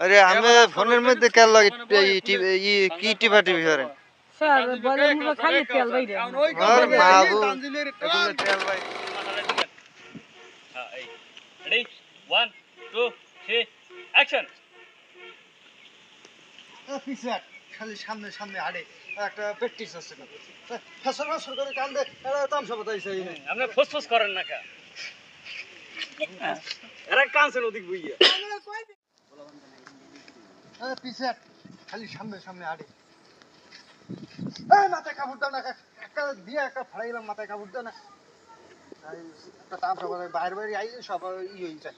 আরে আমি ফোনের মধ্যে কেন লাগে এই টিভি ই কি টিভা টিভি করেন স্যার বলে মুখে খালি তেল বাইরে আর বাবু এগুলো তেল ভাই হ্যাঁ ready one two three action পিছাক খালি সামনে সামনে হাড়ে একটা প্র্যাকটিস আছে না। ফসল ফসল করে কান্দে এরা তামসা বাতাইছে আপনি ফুসফুস করেন না কা এরা কানছেন ওদিক বুইয়া। পিছাক খালি সামনে সামনে হাড়ে মাথায় কাপড় দাও না একটা দিয়ে একটা ফাড়াইলাম মাথায় কাপড় দাও না। একটা তামসা বাতাই বাইরে বাইরে আই সব ই হইছে।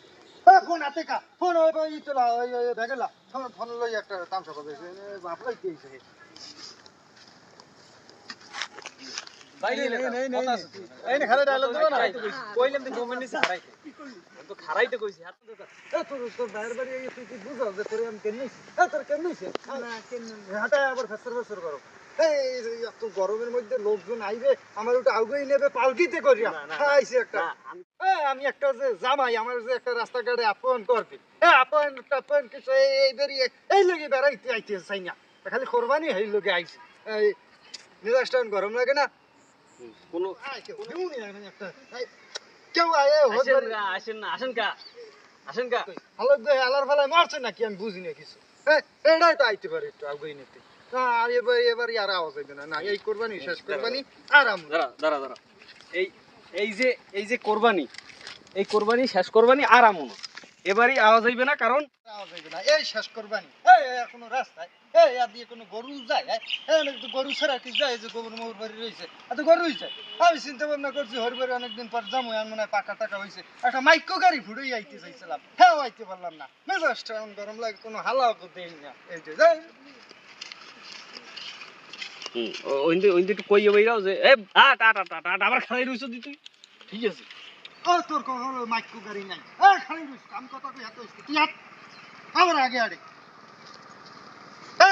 ফোন হাতে কা? ফোন ওই তোলা ওই ফোন লই একটা তামসা বাতাইছে বাপলাই কি হইছে? বাইরে কথা এই খালি ডায়লগ দেবো না? কইলাম তো গভর্নমেন্ট নিছে হারাইতে। তো খারাইতে কইছি হাত তোর তোর বাইরে বাড়ি এই তুই কি বুঝো যে তোর আমি কেন তোর কেন নিছি না কেন হাঁটায় আবার ফেসর ফেসর করো। এই এত গরমের মধ্যে লোকজন আইবে আমার ওটা নেবে পালকিতে করিয়া আইছে একটা। আমি- একটা যে জামাই আমার যে একটা রাস্তাঘাটে আপন করবি। আপন টাপন কিছু এই বেরিয়ে এই লোকে বেড়াইতে আইতে চাই না। খালি কোরবানি এই লোকে আইছে। এই এখন গরম লাগে না? কোন একটা। কেউ আয় আসেন না আসেন না আসেন কা আসেন কা। আলার ফেলায় মারছে নাকি? আমি বুঝি না কিছু। এটাই তো আইতে পারে একটু আগুই নিতে। আর এবার এবার আর আওয়াজ হইবে না। না এই কোরবানি শেষ কোরবানি আরাম। দাঁড়া দাঁড়া দাঁড়া। এই এই যে এই যে কোরবানি এই কোরবানি শেষ কোরবানি আরাম এবারই আওয়াজ হইবে না কারণ আওয়াজ হইবে না। এই শেষ কোরবানি। রাস্তায়। আর দিয়ে কোনো গরু যায় এই, এই অনেক তো গরু ছাড়া কি যায় যে গোবর মোবর বাড়ি রয়েছে। এত গরু হয়েছে আমি চিন্তা ভাবনা করছি হরিবারে অনেকদিন পর যাব আমি মনে হয় পাকা টাকা হয়েছে একটা মাইক্রো গাড়ি ফুড়েই আইতে চাইছিলাম। হ্যাঁ আইতে পারলাম না। মেজাজটা এমন গরম লাগে কোনো হালাও দেই না। এই যে ওইন্দে ওইন্দে একটু কইয়ে বইরাও যে এ আ টা টা টা টা আবার খালাই রইছ দি তুই। ঠিক আছে। ও তোর গাড়ি নাই। এ খালি রইস কাম কথা কই এত তুই আবার আগে আড়ে।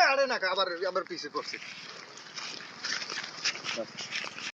আড়ে না আবার আবার পিছে পড়ছে